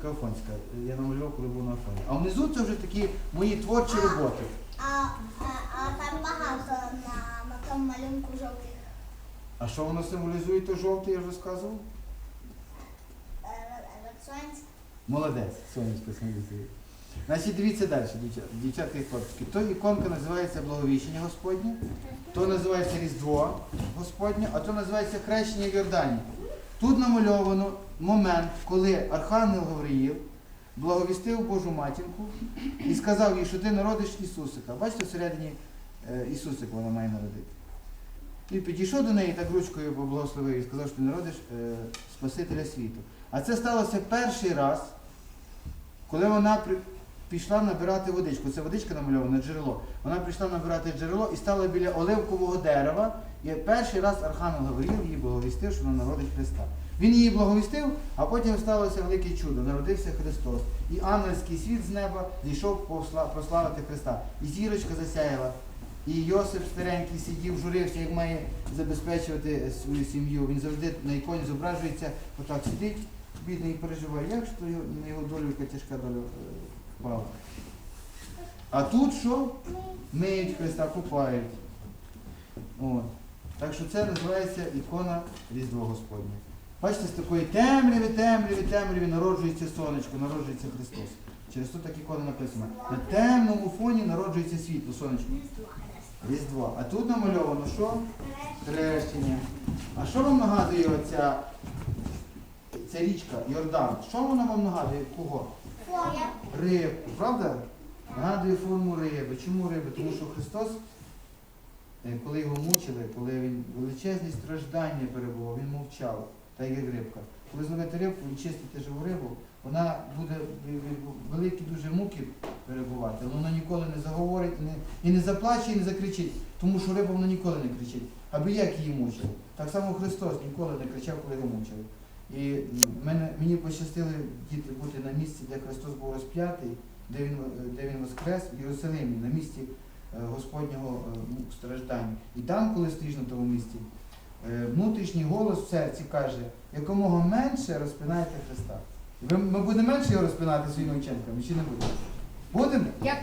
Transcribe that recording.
Іванченка Афонська. Я намалював, коли був на Афоні. А внизу це вже такі мої творчі роботи. А, а, а там багато на, тому малюнку жовтих А що воно символізує, то жовте, я вже сказував? е, е, сонця. Молодець, сонечко символізує. Значить, дивіться далі, дівчата, і хлопчики. То іконка називається Благовіщення Господнє, то називається Різдво Господнє, а то називається Хрещення в Йордані. Тут намальовано момент, коли Архангел Гавриїл благовістив Божу матінку і сказав їй, що ти народиш Ісусика. Бачите, всередині е, Ісусик вона має народити. І підійшов до неї так ручкою поблагословив і сказав, що ти народиш е, Спасителя світу. А це сталося перший раз, коли вона пішла набирати водичку. Це водичка намальована джерело. Вона прийшла набирати джерело і стала біля оливкового дерева. І перший раз Архангел Гавриїл її благовістив, що вона народить Христа. Він її благовістив, а потім сталося велике чудо. Народився Христос. І ангельський світ з неба зійшов прославити Христа. І зірочка засяяла. І Йосип старенький сидів, журився, як має забезпечувати свою сім'ю. Він завжди на іконі зображується, отак сидить, бідний і переживає, як ж то на його долю яка тяжка доля е, впала. А тут що? Миють Христа, купають. От. Так що це називається ікона Різдво Господнє. Бачите, з такої темряви, темряви, темряви народжується сонечко, народжується Христос. Через то так ікона написано. На темному фоні народжується світло, сонечко. Різдво. А тут намальовано що? Хрещення. А що вам нагадує оця ця річка Йордан? Що вона вам нагадує? Кого? Рибку, правда? Нагадує форму риби. Чому риби? Тому що Христос, коли його мучили, коли він величезні страждання перебував, він мовчав, так як рибка. Коли зловити рибку і чистити живу рибу, вона буде в- в- великі дуже муки перебувати, але вона ніколи не заговорить і не, і не заплаче, і не закричить, тому що риба вона ніколи не кричить. Аби як її мучили. Так само Христос ніколи не кричав, коли його мучили. І мене, мені пощастило діти бути на місці, де Христос був розп'ятий, де він, е, де він воскрес в Єрусалимі, на місці е, Господнього страждання. страждань. І там, коли стоїш на тому місці, е, внутрішній голос в серці каже, якомога менше розпинайте Христа. Ми будемо менше його розпинати своїми вченками, чи не будемо? Будемо?